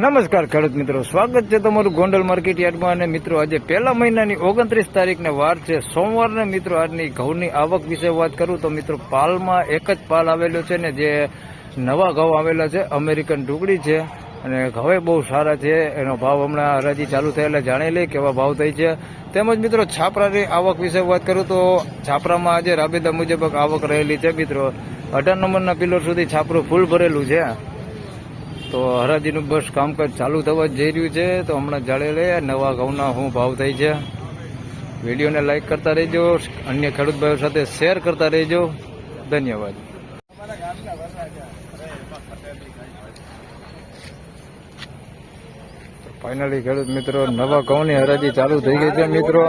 નમસ્કાર ખેડૂત મિત્રો, સ્વાગત છે તમારું ગોંડલ માર્કેટ યાર્ડમાં અને મિત્રો આજે પહેલા મહિનાની ઓગણત્રીસ તારીખને વાર છે. સોમવારને મિત્રો આજની ઘઉંની આવક વિશે વાત કરું તો મિત્રો પાલમાં એક જ પાલ આવેલો છે ને જે નવા ઘઉં આવેલા છે, અમેરિકન ટુકડી છે અને ઘવે બહુ સારા છે. એનો ભાવ હમણાં હરાજી ચાલુ થયેલા જાણી લઈ કેવા ભાવ થઈ છે. તેમજ મિત્રો છાપરાની આવક વિશે વાત કરું તો છાપરામાં આજે રાબેતા મુજબ આવક રહેલી છે મિત્રો. અઢાર નંબરના પિલર સુધી છાપરું ફૂલ ભરેલું છે. તો હરાજીનું બસ કામકાજ ચાલુ થવા જઈ રહ્યું છે, તો હમણાં જાળે લે નવા ઘઉંના શું ભાવ થઈ છે. વિડીયોને લાઈક કરતા રહેજો, અન્ય ખેડૂત ભાઈઓ સાથે શેર કરતા રહેજો. ધન્યવાદ. ફાઇનલી ખેડૂત મિત્રો, નવા ઘઉંની હરાજી ચાલુ થઈ ગઈ છે મિત્રો.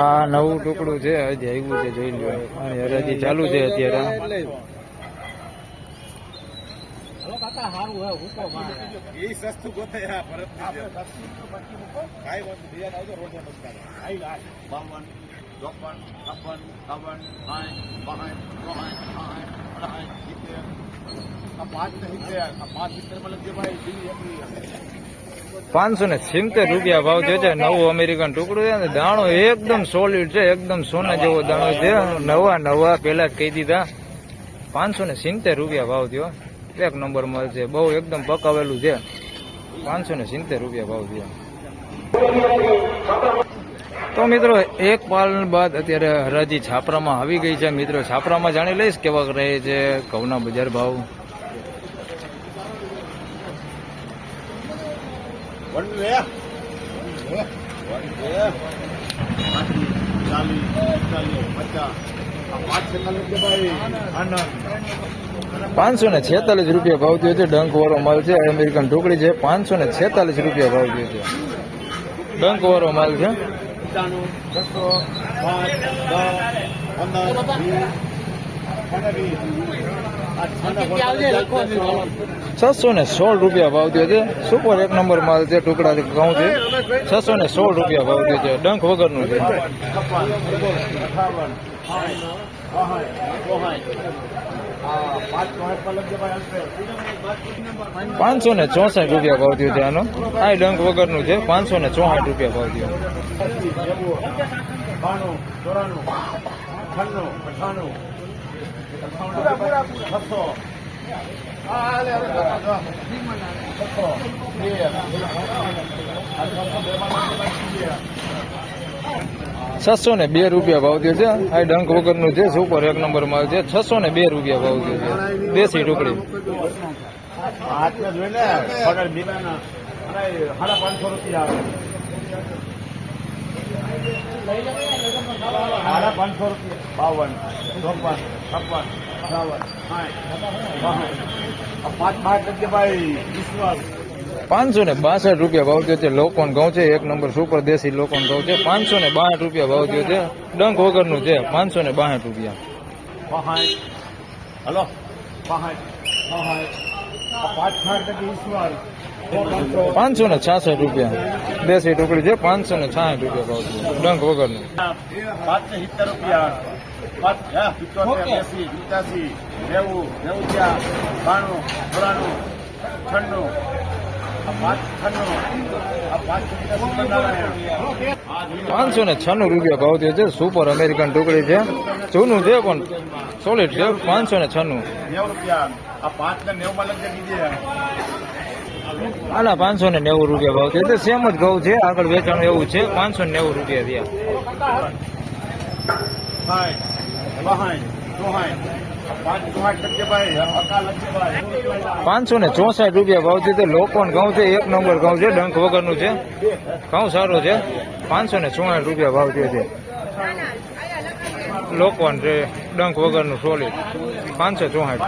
આ નવું ટુકડું છે, હજી આવ્યું છે જોઈ લો હરાજી ચાલુ છે અત્યારે. એ સસ્તું ગોતે આ ભરત કાંઈ કાઈ વાત બીજા આવજો રોજ બસતા. આઈ લાય. બાવન, ચોપન, છપ્પન, બાવન સાઠ, બાસઠ, ચોસઠ, સાઠ, અડસઠ, સિત્તેર. આ પાંચ ને સિત્તેર. આ પાંચ સિત્તેરમાં લખજે ભાઈ. બી એકવી. પાંચસો ને સિત્તેર રૂપિયા ભાવ છે છે નવું અમેરિકન ટુકડું છે ને દાણો એકદમ સોલિડ છે એકદમ સોના જેવો દાણો છે નવા નવા પેલા કહી દીધા પાંચસો ને સિત્તેર રૂપિયા ભાવ થયો એક નંબર માલ છે. બહુ એકદમ પકાવેલું છે. પાંચસો ને સિત્તેર રૂપિયા ભાવ છે. તો મિત્રો, એક પાલ બાદ અત્યારે હરાજી છાપરામાં આવી ગઈ છે. મિત્રો, છાપરામાં જાણી લઈશ કેવા રહે છે ઘઉંના બજાર ભાવ. પચાસ. પાંચસો ને છેતાલીસ રૂપિયા ભાવ થયો છે. ડંક વાળો માલ છે. અમેરિકન ઢોકળી છે. પાંચસો ને છેતાલીસ રૂપિયા ભાવ થયો છે. ડંક વાળો માલ છે. પંદર, છસો ને સોળ રૂપિયા ભાવ થયો છે. સુપર એક નંબર માલ છે, ટુકડા ઘઉં છે. છસો ને સોળ રૂપિયા ભાવ થયો છે. ડંખ વગરનું છે. પાંચસો ને ચોસઠ રૂપિયા ભાવ થયો છે આનો. આ ડંક વગરનું છે. પાંચસો ને ચોસઠ રૂપિયા ભાવ થયો. છસો. ને બે રૂપિયા ભાવ દે છે, આ ડંક વગરનું છે સુપર એક નંબરમાં છે, છસો ને બે રૂપિયા ભાવ દે છે, દેશી ટુકડી હાથને જોઈને પગાર બીનાના સાડા પાંચસો રૂપિયા આવે સાડા પાંચસો રૂપિયા. બાવન ચોપન છપ્પન આ પાંચ પાંચ ભાઈ. વિશ્વાસ. પાંચસો ને બાસઠ રૂપિયા ભાવ થયો છે. લોકોન ઘઉં છે. એક નંબર સુપર દેશી લોકોન ઘઉં છે. પાંચસો ને બાસઠ રૂપિયા ભાવ થયો છે. ડંક વગરનું છે. પાંચસો ને બાસઠ રૂપિયા. હલો. પાંચસો ને છાસઠ રૂપિયા. દેશી ટુકડી છે, પાંચસો ને છાસઠ રૂપિયા ભાવ થયો ડંક વગરનું. પાંચસો સિત્તેર રૂપિયા પાંચ એસી પચાસી નેવું નેવું ચાર બાણું ચોરાણું છન્નું. પાંચસો ને છન્નું રૂપિયા ભાવ થયો છે સુપર અમેરિકન ટુકડી છે. જૂનું છે પણ સોલિડ છે, પાંચસો ને છન્નું રૂપિયા આ પાંચ ને નેવું માં લગી દીધે આના પાંચસો ને નેવું રૂપિયા ભાવ છે સેમ જ ઘઉં છે. આગળ વેચાણ એવું છે. પાંચસો ને નેવું રૂપિયા થયા. પાંચસો ને ચોસઠ રૂપિયા ભાવ છે તે લોકોન ઘઉં છે. એક નંબર ઘઉં છે. ડંક વગરનું છે. ઘઉં સારું છે. પાંચસો ને ચોસઠ રૂપિયા ભાવ છે. લોકોન છે ડંક વગરનું સોલિડ પાંચસો ચોસઠ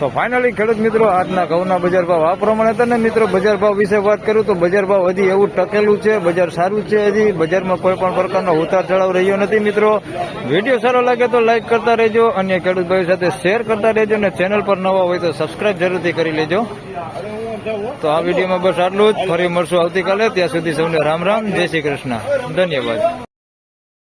તો ફાઇનલી ખેડૂત મિત્રો, આજના ઘઉંના બજાર ભાવ આ પ્રમાણે હતા ને મિત્રો, બજાર ભાવ વિશે વાત કરું તો બજાર ભાવ હજી એવું ટકેલું છે, બજાર સારું છે હજી. બજારમાં કોઈ પણ પ્રકારનો ઉતાર ચડાવ રહ્યો નથી મિત્રો. વીડિયો સારો લાગે તો લાઇક કરતા રહેજો, અન્ય ખેડૂત ભાઈ સાથે શેર કરતા રહેજો અને ચેનલ પર નવા હોય તો સબસ્ક્રાઇબ જરૂરથી કરી લેજો. તો આ વિડીયોમાં બસ આટલું જ. ફરી મળશું આવતીકાલે. ત્યાં સુધી સૌને રામ રામ. જય શ્રી કૃષ્ણ. ધન્યવાદ.